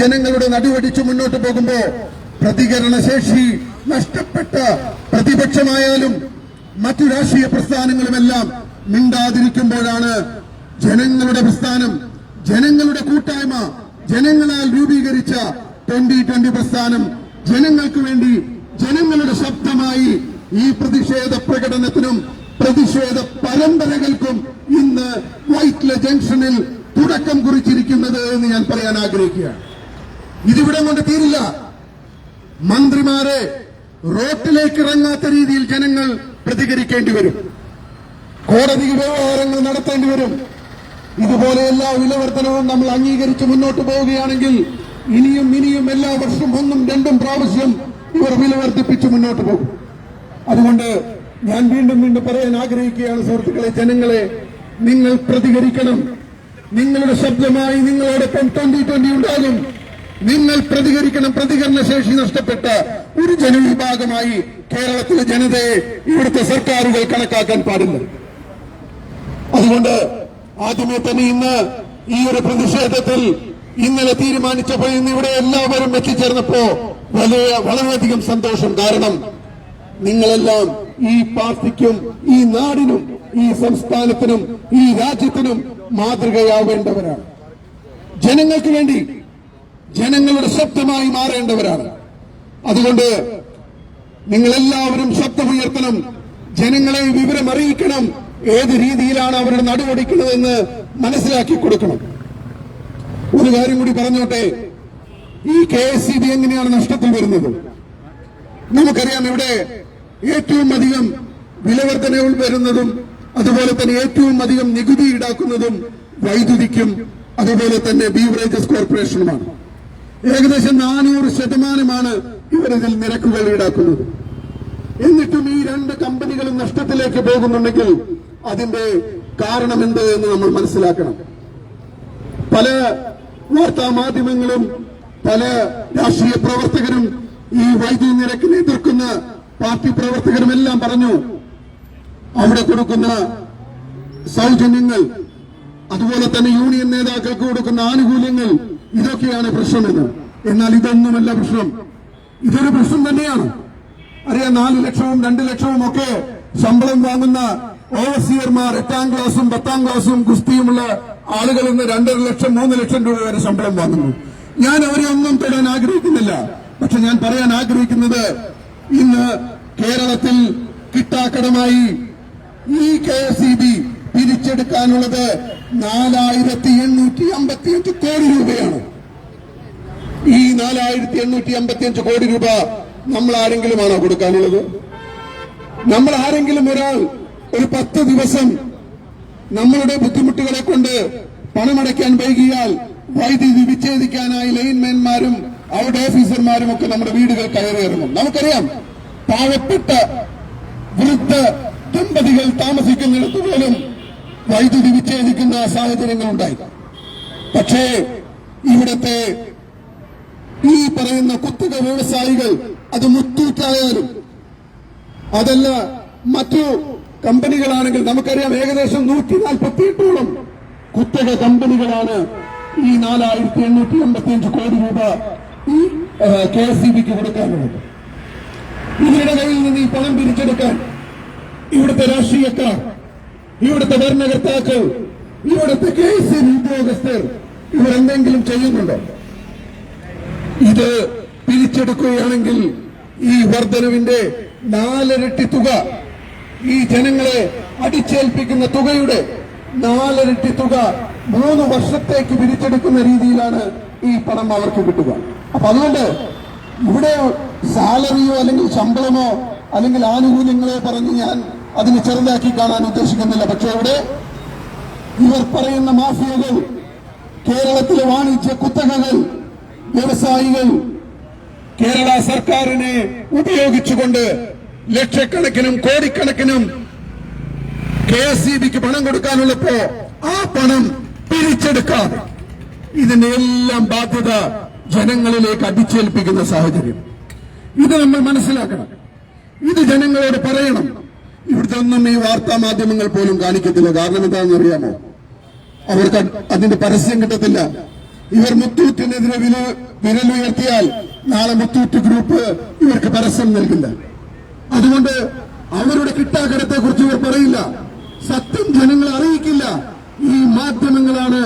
ജനങ്ങളുടെ നടുവടിച്ചു മുന്നോട്ട് പോകുമ്പോ പ്രതികരണ ശേഷി നഷ്ടപ്പെട്ട പ്രതിപക്ഷമായാലും മറ്റു രാഷ്ട്രീയ പ്രസ്ഥാനങ്ങളുമെല്ലാം മിണ്ടാതിരിക്കുമ്പോഴാണ് ജനങ്ങളുടെ പ്രസ്ഥാനം ജനങ്ങളുടെ കൂട്ടായ്മ ജനങ്ങളാൽ രൂപീകരിച്ച ട്വന്റി ട്വന്റി പ്രസ്ഥാനം. ജനങ്ങൾക്ക് വേണ്ടി ജനങ്ങളുടെ ശബ്ദമായി ഈ പ്രതിഷേധ പ്രകടനത്തിനും പ്രതിഷേധ പരമ്പരകൾക്കും ഇന്ന് വൈറ്റ്ല ജംഗ്ഷനിൽ തുടക്കം കുറിച്ചിരിക്കുന്നത് എന്ന് ഞാൻ പറയാൻ ആഗ്രഹിക്കുകയാണ്. ഇതിവിടം കൊണ്ട് തീരില്ല. മന്ത്രിമാരെ റോട്ടിലേക്ക് ഇറങ്ങാത്ത രീതിയിൽ ജനങ്ങൾ പ്രതികരിക്കേണ്ടി വരും. കോടതി വ്യവഹാരങ്ങൾ നടത്തേണ്ടി വരും. ഇതുപോലെ എല്ലാ വിലവർത്തനവും നമ്മൾ അംഗീകരിച്ച് മുന്നോട്ട് പോവുകയാണെങ്കിൽ ഇനിയും ഇനിയും എല്ലാ വർഷവും ഒന്നും രണ്ടും പ്രാവശ്യം ഇവർ വില വർദ്ധിപ്പിച്ച് മുന്നോട്ട് പോകും. അതുകൊണ്ട് ഞാൻ വീണ്ടും വീണ്ടും പറയാൻ ആഗ്രഹിക്കുകയാണ് സുഹൃത്തുക്കളെ ജനങ്ങളെ നിങ്ങൾ പ്രതികരിക്കണം. നിങ്ങളുടെ ശബ്ദമായി നിങ്ങളോടൊപ്പം ട്വന്റി ട്വന്റി ഉണ്ടാകും. നിങ്ങൾ പ്രതികരിക്കണം. പ്രതികരണ ശേഷി നഷ്ടപ്പെട്ട ഒരു ജനവിഭാഗമായി കേരളത്തിലെ ജനതയെ ഇവിടുത്തെ സർക്കാരുകൾ കണക്കാക്കാൻ പാടില്ല. അതുകൊണ്ട് ആദ്യമേ തന്നെ ഇന്ന് ഈ ഒരു പ്രതിഷേധത്തിൽ ഇന്നലെ തീരുമാനിച്ചപ്പോൾ ഇന്ന് ഇവിടെ എല്ലാവരും എത്തിച്ചേർന്നപ്പോ വലിയ വളരെയധികം സന്തോഷം. കാരണം നിങ്ങളെല്ലാം ഈ പാർട്ടിക്കും ഈ നാടിനും ഈ സംസ്ഥാനത്തിനും ഈ രാജ്യത്തിനും മാതൃകയാവേണ്ടവരാണ്. ജനങ്ങൾക്ക് വേണ്ടി ജനങ്ങളുടെ ശബ്ദമായി മാറേണ്ടവരാണ്. അതുകൊണ്ട് നിങ്ങളെല്ലാവരും ശബ്ദമുയർത്തണം ജനങ്ങളെ വിവരം അറിയിക്കണം. ഏത് രീതിയിലാണ് അവരുടെ നടുവടിക്കുന്നതെന്ന് മനസ്സിലാക്കി കൊടുക്കണം. ഒരു കാര്യം കൂടി പറഞ്ഞോട്ടെ. ഈ കെ എസ് സി ബി എങ്ങനെയാണ് നഷ്ടത്തിൽ വരുന്നത്? നമുക്കറിയാം ഇവിടെ ഏറ്റവും അധികം വിലവർദ്ധനകൾ വരുന്നതും അതുപോലെ തന്നെ ഏറ്റവും അധികം നികുതി ഈടാക്കുന്നതും വൈദ്യുതിക്കും അതുപോലെ തന്നെ ബീവറേജസ് കോർപ്പറേഷനുമാണ്. ഏകദേശം നാനൂറ് ശതമാനമാണ് ഇവരിതിൽ നിരക്കുകൾ ഈടാക്കുന്നത്. എന്നിട്ടും ഈ രണ്ട് കമ്പനികളും നഷ്ടത്തിലേക്ക് പോകുന്നുണ്ടെങ്കിൽ അതിന്റെ കാരണം എന്ത് എന്ന് നമ്മൾ മനസ്സിലാക്കണം. പല വാർത്താ മാധ്യമങ്ങളും പല രാഷ്ട്രീയ പ്രവർത്തകരും ഈ വൈദ്യുതി നിരക്കിനെ എതിർക്കുന്ന പാർട്ടി പ്രവർത്തകരും എല്ലാം പറഞ്ഞു അവിടെ കൊടുക്കുന്ന സൗജന്യങ്ങൾ അതുപോലെ തന്നെ യൂണിയൻ നേതാക്കൾക്ക് കൊടുക്കുന്ന ആനുകൂല്യങ്ങൾ ഇതൊക്കെയാണ് പ്രശ്നമെന്ന് എന്നാൽ ഇതൊന്നുമല്ല പ്രശ്നം. ഇതൊരു പ്രശ്നം തന്നെയാണ്. അറിയാം നാല് ലക്ഷവും രണ്ട് ലക്ഷവും ഒക്കെ ശമ്പളം വാങ്ങുന്ന ഓവർസിയർമാർ എട്ടാം ക്ലാസും പത്താം ക്ലാസും ഗുസ്തിയുമുള്ള ആളുകൾ ഇന്ന് രണ്ടര ലക്ഷം മൂന്ന് ലക്ഷം രൂപ വരെ ശമ്പളം വാങ്ങുന്നു. ഞാൻ അവരെ ഒന്നും തൊടാൻ ആഗ്രഹിക്കുന്നില്ല. പക്ഷെ ഞാൻ പറയാൻ ആഗ്രഹിക്കുന്നത് ഇന്ന് കേരളത്തിൽ കിട്ടാക്കടമായി ഈ കെ എസ് ഇ ബി പിരിച്ചെടുക്കാനുള്ളത് നാലായിരത്തി എണ്ണൂറ്റി അമ്പത്തിയഞ്ച് കോടി രൂപയാണ്. ഈ നാലായിരത്തി എണ്ണൂറ്റി അമ്പത്തിയഞ്ച് കോടി രൂപ നമ്മൾ ആരെങ്കിലുമാണോ കൊടുക്കാനുള്ളത്? നമ്മൾ ആരെങ്കിലും ഒരാൾ ഒരു പത്ത് ദിവസം നമ്മളുടെ ബുദ്ധിമുട്ടുകളെ കൊണ്ട് പണമടയ്ക്കാൻ വൈകിയാൽ വൈദ്യുതി വിച്ഛേദിക്കാനായി ലൈൻമാൻമാരും അവിടെ ഓഫീസർമാരും ഒക്കെ നമ്മുടെ വീടുകൾ കയറിയിറങ്ങും. നമുക്കറിയാം പാവപ്പെട്ട വൃദ്ധ ദമ്പതികൾ താമസിക്കുന്നിടത്ത് പോലും വൈദ്യുതി വിച്ഛേദിക്കുന്ന സാഹചര്യങ്ങൾ ഉണ്ടായി പക്ഷേ ഇവിടത്തെ ഈ പറയുന്ന കുത്തക വ്യവസായികൾ അത് മുത്തൂറ്റായാലും അതല്ല മറ്റു കമ്പനികളാണെങ്കിൽ നമുക്കറിയാം ഏകദേശം നൂറ്റി നാൽപ്പത്തി എട്ടോളം കുത്തക കമ്പനികളാണ് ഈ നാലായിരത്തി എണ്ണൂറ്റി എൺപത്തി അഞ്ച് കോടി രൂപ ഈ കെ എസ് സി ബിക്ക് കൊടുക്കാനുള്ളത്. ഇവരുടെ കയ്യിൽ നിന്ന് ഈ പണം പിരിച്ചെടുക്കാൻ ഇവിടുത്തെ രാഷ്ട്രീയക്കാർ ഇവിടുത്തെ ഭരണകർത്താക്കൾ ഇവിടുത്തെ കെ സി ബി ഉദ്യോഗസ്ഥർ ഇവരെന്തെങ്കിലും ചെയ്യുന്നുണ്ടോ? ഇത് പിരിച്ചെടുക്കുകയാണെങ്കിൽ ഈ വർധനവിന്റെ നാലിരട്ടി തുക ഈ ജനങ്ങളെ അടിച്ചേൽപ്പിക്കുന്ന തുകയുടെ നാലിരട്ടി തുക മൂന്ന് വർഷത്തേക്ക് പിരിച്ചെടുക്കുന്ന രീതിയിലാണ് ഈ പണം അവർക്ക് കിട്ടുക. അപ്പൊ അതുകൊണ്ട് ഇവിടെ സാലറിയോ അല്ലെങ്കിൽ ശമ്പളമോ അല്ലെങ്കിൽ ആനുകൂല്യങ്ങളോ പറഞ്ഞ് ഞാൻ അതിന് ചെറുതാക്കി കാണാൻ ഉദ്ദേശിക്കുന്നില്ല. പക്ഷെ ഇവിടെ ഇവർ പറയുന്ന മാഫിയകൾ കേരളത്തിലെ വാണിജ്യ കുത്തകകൾ വ്യവസായികൾ കേരള സർക്കാരിനെ ഉപയോഗിച്ചുകൊണ്ട് ലക്ഷക്കണക്കിനും കോടിക്കണക്കിനും കെ എസ് ഇ ബിക്ക് പണം കൊടുക്കാനുള്ളപ്പോ ആ പണം പിരിച്ചെടുക്കാതെ ഇതിന്റെ എല്ലാം ബാധ്യത ജനങ്ങളിലേക്ക് അടിച്ചേൽപ്പിക്കുന്ന സാഹചര്യം. ഇത് നമ്മൾ മനസ്സിലാക്കണം. ഇത് ജനങ്ങളോട് പറയണം. ഇവിടുത്തെ ഒന്നും ഈ വാർത്താ മാധ്യമങ്ങൾ പോലും കാണിക്കത്തില്ല. കാരണം എന്താണെന്ന് അറിയാമോ? അവർക്ക് അത് അതിന്റെ പരസ്യം കിട്ടത്തില്ല. ഇവർ മുത്തൂറ്റിനെതിരെ വില വിരലുയർത്തിയാൽ നാളെ മുത്തൂറ്റ് ഗ്രൂപ്പ് ഇവർക്ക് പരസ്യം നൽകില്ല. അതുകൊണ്ട് അവരുടെ കിട്ടാക്കടത്തെ കുറിച്ച് ഇവർ പറയില്ല. സത്യം ജനങ്ങളെ അറിയിക്കില്ല. ഈ മാധ്യമങ്ങളാണ്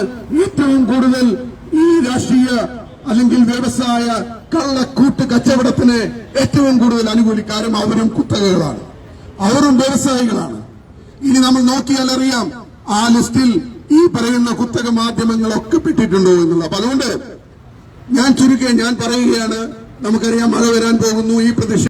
ഏറ്റവും കൂടുതൽ ഈ രാഷ്ട്രീയ അല്ലെങ്കിൽ വ്യവസായ കള്ളക്കൂട്ട് കച്ചവടത്തിന് ഏറ്റവും കൂടുതൽ അനുകൂലിക്കാരും അവരും കുത്തകകളാണ്. അവരും വ്യവസായികളാണ്. ഇനി നമ്മൾ നോക്കിയാൽ അറിയാം ആ ലിസ്റ്റിൽ ഈ പറയുന്ന കുത്തക മാധ്യമങ്ങളൊക്കെ പെട്ടിട്ടുണ്ടോ എന്നുള്ള അതുകൊണ്ട് ഞാൻ ചുരുക്കെ ഞാൻ പറയുകയാണ് നമുക്കറിയാം മഴ വരാൻ പോകുന്നു ഈ പ്രതിഷേധം